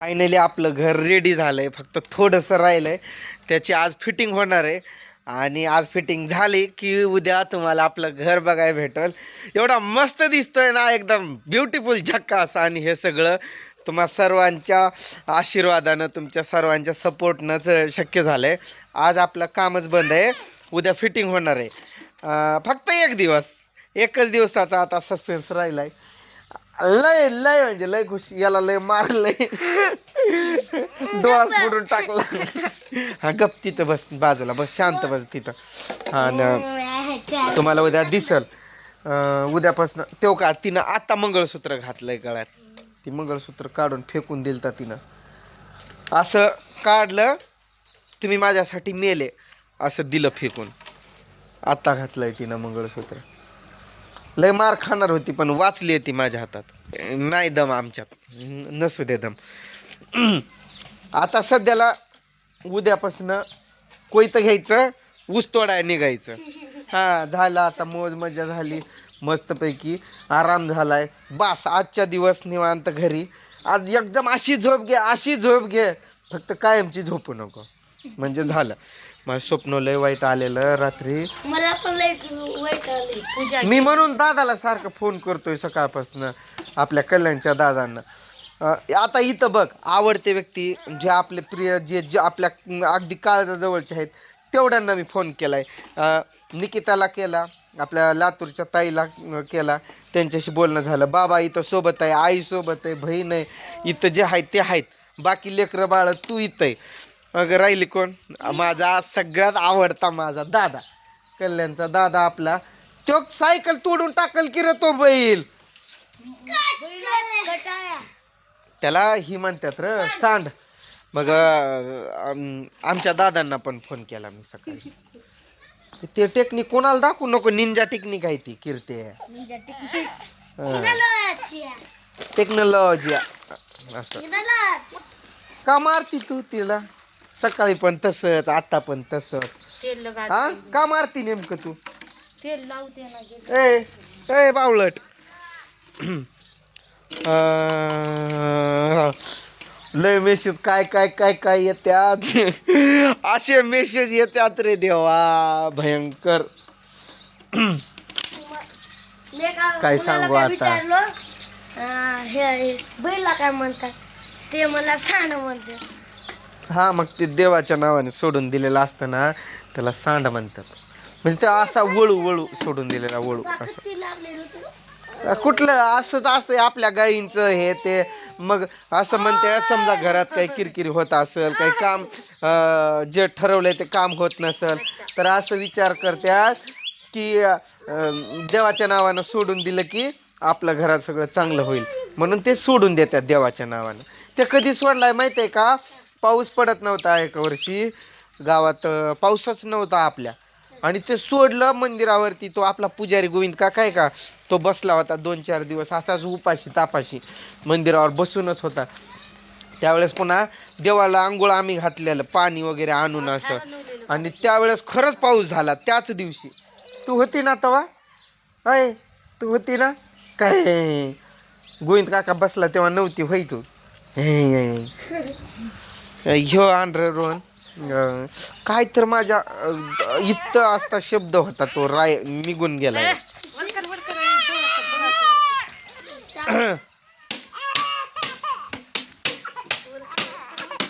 Finally आपलं घर ready झालंय. फक्त थोडंसं राहिलंय. त्याची आज फिटिंग होणार आहे. आणि आज फिटिंग झाली की उद्या तुम्हाला आपलं घर बघायला भेटल. एवढा मस्त दिसतोय ना एकदम ब्युटिफुल झक्कास. आणि हे सगळं तुम्हा सर्वांच्या आशीर्वादानं तुमच्या सर्वांच्या सपोर्टनंच शक्य झालंय. आज आपलं कामच बंद आहे. उद्या फिटिंग होणार आहे. फक्त एक दिवस. एकच दिवसाचा आता सस्पेन्स राहिला आहे लय लय म्हणजे लय खुशी याला लय मारलंय डोळाच फोडून टाकला. हा गप तिथं बस बाजूला बस शांत बस तिथं. हा न तुम्हाला उद्या दिसल. उद्यापासून तेव का तिनं आता मंगळसूत्र घातलंय गळ्यात. ती मंगळसूत्र काढून फेकून दिलं तर तिनं. असं काढलं तुम्ही माझ्यासाठी मेले. असं दिलं फेकून. आता घातलंय तिनं मंगळसूत्र. लय मार खाणार होती पण वाचली होती माझ्या हातात. नाही दम आमच्यात. नसू दे दम. आता सध्याला उद्यापासनं कोयतं घ्यायचं ऊस तोडाय निघायचं. हां झालं आता मोज मजा झाली मस्तपैकी आराम झालाय. बास आजच्या दिवस निवांत घरी. आज एकदम अशी झोप घे अशी झोप घे. फक्त कायमची झोपू नको. म्हणजे झालं. माझं स्वप्न लय वाईट आलेलं रात्री. मला पण लय वाईट आले. पूजा मी म्हणून दादाला सारखं फोन करतोय सकाळपासून आपल्या कल्याणच्या दादांना. अं, आता इथं बघ आवडते व्यक्ती जे आपले प्रिय जे जे आपल्या अं, अगदी काळजा जवळचे आहेत तेवढ्यांना मी फोन केलाय. अं, निकिताला केला आपल्या लातूरच्या ताईला अं, केला. त्यांच्याशी बोलणं झालं. बाबा इथं सोबत आहे आई सोबत आहे बहीण आहे. इथं जे आहेत ते आहेत. बाकी लेकरं बाळ तू इथं आहे. अगं राहिली कोण? माझा सगळ्यात आवडता माझा दादा. कल्याणचा दादा आपला. तो सायकल तोडून टाकल की रे तो बैल. त्याला ही म्हणतात र सांड. मग आम- आमच्या दादांना पण फोन केला मी सकाळी. ते टेक्निक कोणाला दाखवू नको निंजा टेक्निक आहे ती कीर्ती. टेक्नॉलॉजी असं. का मारती तू तिला? सकाळी पण तसंच आता पण तसंच. तेल लगा हा? का मारती नेमकं तू? तेल लावते ना गे. ए ए बावळट. अं, लय मेसेज काय काय काय काय येत्यात? असे मेसेज येतात रे देवा भयंकर. काय सांगू आता? विचारलो? अं, हे बैला काय म्हणतात? ते मला सांड म्हणते. हा मग ते देवाच्या नावाने सोडून दिलेलं असतं ना त्याला सांड म्हणतात. म्हणजे ते असा वळू वळू सोडून दिलेला वळू असं. कुठलं असंच असं आपल्या गायींचं हे ते मग असं म्हणते समजा घरात काही किरकिरी होत असेल काही काम अं, जे ठरवलंय ते काम होत नसेल तर असं विचार करतात की अं, देवाच्या नावानं सोडून दिलं की आपलं घरात सगळं चांगलं होईल. म्हणून ते सोडून देतात देवाच्या नावानं. ते कधी सोडलाय माहिती आहे का? पाऊस पडत नव्हता एका वर्षी. गावात पाऊसच नव्हता आपल्या. आणि ते सोडलं मंदिरावरती तो आपला पुजारी गोविंद का काय का तो बसला होता दोन चार दिवस असाच उपाशी तापाशी मंदिरावर बसूनच होता. त्यावेळेस पुन्हा देवाला आंघोळ आम्ही घातलेलं पाणी वगैरे आणून असं. आणि त्यावेळेस खरंच पाऊस झाला त्याच दिवशी. तू होती ना तवा? अय तू होती ना? काय? गोविंद काका बसला तेव्हा नव्हती होई तू? हे. ह्यो आंध्र रोहन. काय तर माझ्या इथं असता शब्द होता तो राय निघून गेला.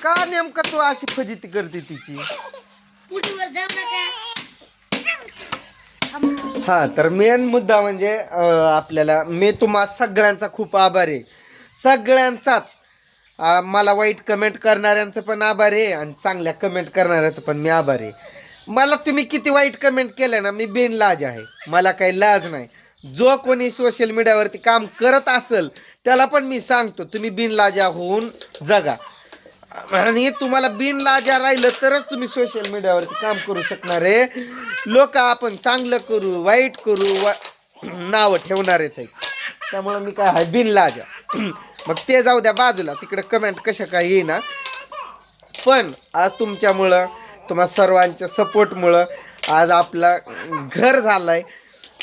का नेमका तू अशी फजिती करते तिची? हा तर मेन मुद्दा म्हणजे आपल्याला मी तुम्हा सगळ्यांचा खूप आभार आहे. सगळ्यांचाच. मला वाईट कमेंट करणाऱ्यांचं पण आभार आहे आणि चांगल्या कमेंट करणाऱ्याचं पण मी आभार आहे. मला तुम्ही किती वाईट कमेंट केलं ना मी बिन लाज आहे. मला काही लाज नाही. जो कोणी सोशल मीडियावरती काम करत असेल त्याला पण मी सांगतो तुम्ही बिन लाजा होऊन जगा. आणि तुम्हाला बिन लाजा राहिलं तरच तुम्ही सोशल मीडियावरती काम करू शकणार आहे. लोक आपण चांगलं करू वाईट करू वा नावं ठेवणारेच आहे त्यामुळं मी काय आहे बिन लाजा मग ते जाऊ द्या बाजूला. तिकडं कमेंट कशा काय येईना. पण आज तुमच्यामुळं तुम्हा सर्वांच्या सपोर्टमुळं आज आपला घर झालाय.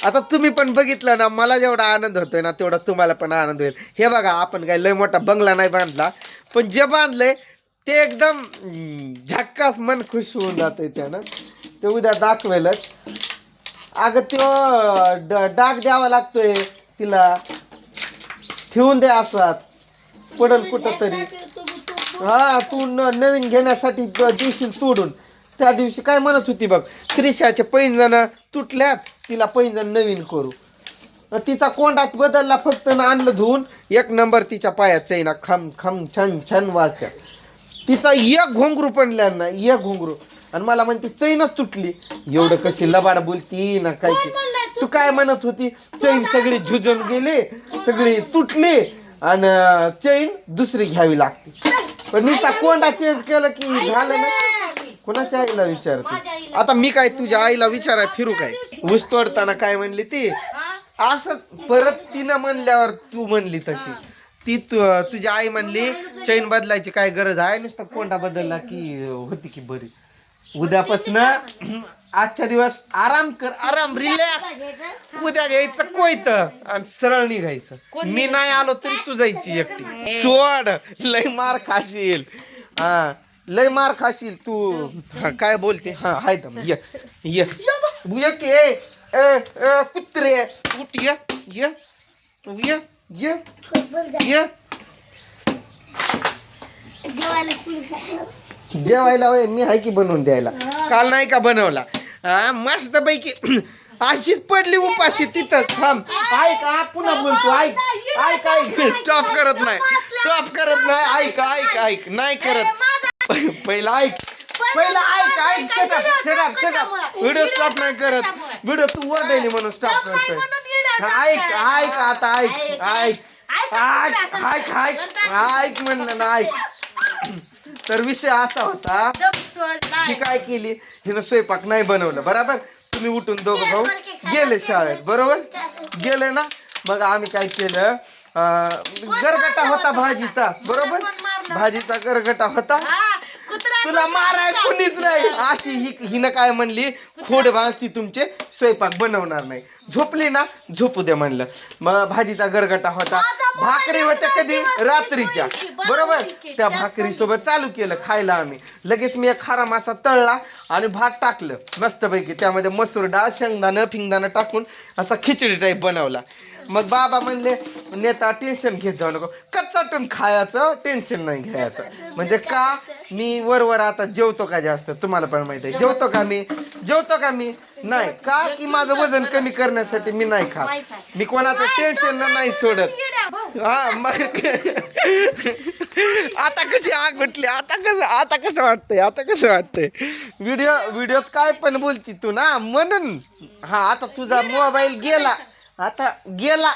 आता तुम्ही पण बघितलं ना मला जेवढा आनंद होतोय ना तेवढा तुम्हाला पण आनंद होईल. हे बघा आपण काय लय मोठा बंगला नाही बांधला पण जे बांधलंय ते एकदम झक्कास मन खुश होऊन जातंय त्यानं. ते उद्या दाखवेलच. अगं तो ड- डाग द्यावा लागतोय तिला. ठेवून द्या असाच. पडल कुठं तरी हा तू न नवीन घेण्यासाठी द- देशील तोडून. त्या दिवशी काय म्हणत होती बघ त्रिशाच्या पैंजण तुटल्यात तिला पैंजण नवीन करू. अ तिचा कोंडात बदलला फक्त न आणलं धुवून एक नंबर तिच्या पायात चैना खम खम छन छन वाजत्या. तिचा एक घोंगरू पडल्या ना एक घोंगरू. आणि मला म्हणते चैनच तुटली. एवढं कशी लबाड बोलती ना काय ते. तू काय म्हणत होती चैन सगळी झुजून गेली सगळी तुटली. आणि चैन दुसरी घ्यावी लागते. पण नुसता कोंडा चेंज केलं की झालं ना? कोणाच्या आईला विचारते? आता मी काय तुझ्या आईला विचाराय फिरू काय? ऊस तोडताना काय म्हणली ती? असं परत तिनं म्हणल्यावर तू म्हणली तशी. ती तु- तुझी आई म्हणली चैन बदलायची काय गरज आहे? नुसता कोंडा बदलला की होती की बरी. उद्यापासून आजच्या दिवस आराम कर आराम रिलॅक्स उद्या घ्यायचं कोयत आणि सरळ निघायचं. मी नाही आलो तरी तू जायची एकटी. सोड. लय मार खाशील. हा. लय मार खाशील तू. हा, काय बोलते? हा हाय दम. ये. ये. ए कुत्रे. उठ ये. ये. ये. ये. ये. जेवायला होय. मी आहे की बनवून द्यायला. काल नाही का बनवला? हा मस्त पैकी अशीच पडली उपाशी तिथंच. थांब. ऐक हा पुन्हा बोलतो ऐक. ऐक ऐक. स्टॉप करत नाही. स्टॉप करत नाही. ऐक ऐक ऐक. नाही करत. पहिला ऐक. पहिला ऐक ऐक. Setup setup setup video stop नाही करत. व्हिडिओ तू वरडायली म्हणून स्टॉप करतोय. ऐक ऐक आता ऐक ऐक ऐक. ऐक. ऐक ऐक म्हणलं ना ऐक. तर विषय असा होता. ही काय केली? हिनं स्वयंपाक नाही बनवलं बरोबर? तुम्ही उठून दोघं भाऊ गेले शाळेत बरोबर? गेले ना? मग आम्ही काय केलं? अं, गरगटा होता भाजीचा बरोबर? भाजीचा गरगटा होता? तुला माराय कुणीच नाही. अशी ही हिनं काय म्हणली? खोड ती तुमचे स्वयंपाक बनवणार नाही. झोपली ना झोपू दे म्हणलं. मग भाजीचा गरगटा होता. भाकरी होत्या कधी? रात्रीच्या. बरोबर? त्या भाकरी सोबत चालू केलं खायला आम्ही. लगेच मी एक खारा मासा तळला आणि भात टाकलं. मस्तपैकी त्यामध्ये मसूर डाळ शेंगदाणं फिंगदाणं टाकून असा खिचडी टाईप बनवला. मग बाबा म्हणले नेता टेन्शन घेत जाऊ नको. कच्चाटून खायचं टेन्शन नाही घ्यायचं. म्हणजे का? मी वरवर आता जेवतो का जास्त? तुम्हाला पण माहिती आहे. जेवतो का मी? जेवतो का मी? नाही. का? की माझं वजन कमी करण्यासाठी मी नाही खात. मी कोणाचं टेन्शन नाही सोडत. हा मग आता कशी आग उठली आता कसं आता कसं वाटतंय? आता कसं वाटतंय? व्हिडिओ व्हिडिओत काय पण बोलती तू ना? म्हणून. हा आता तुझा मोबाईल गेला. आता गेला.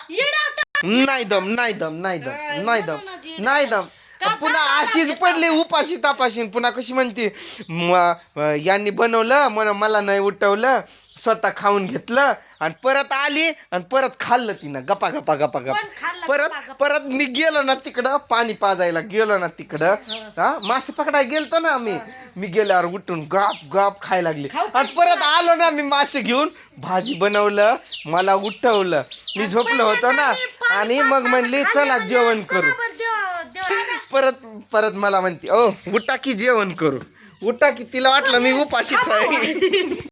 नाही दम नाही दम नाही दम नाही दम नाही दम. पुन्हा अशीच पडली उपाशी तापाशी. पुन्हा कशी म्हणते म- यांनी बनवलं म्हण मला नाही उठवलं स्वतः खाऊन घेतलं आणि परत आली आणि परत खाल्लं तिनं. गपा गपा गपा गपा. परत परत मी गेलो ना तिकडं पाणी पाजायला गेलो ना तिकडं. हा. मासे पकडायला गेलतो ना आम्ही. मी गेल्यावर उठून गाप गाप खायला लागली. आणि परत आलो ना मी मासे घेऊन भाजी बनवलं मला उठवलं. मी झोपलो होतो ना आणि मग म्हणली चला जेवण करू. परत परत मला म्हणते ओ उठा की जेवण करू. उठा की तिला वाटलं मी उपाशीच आहे.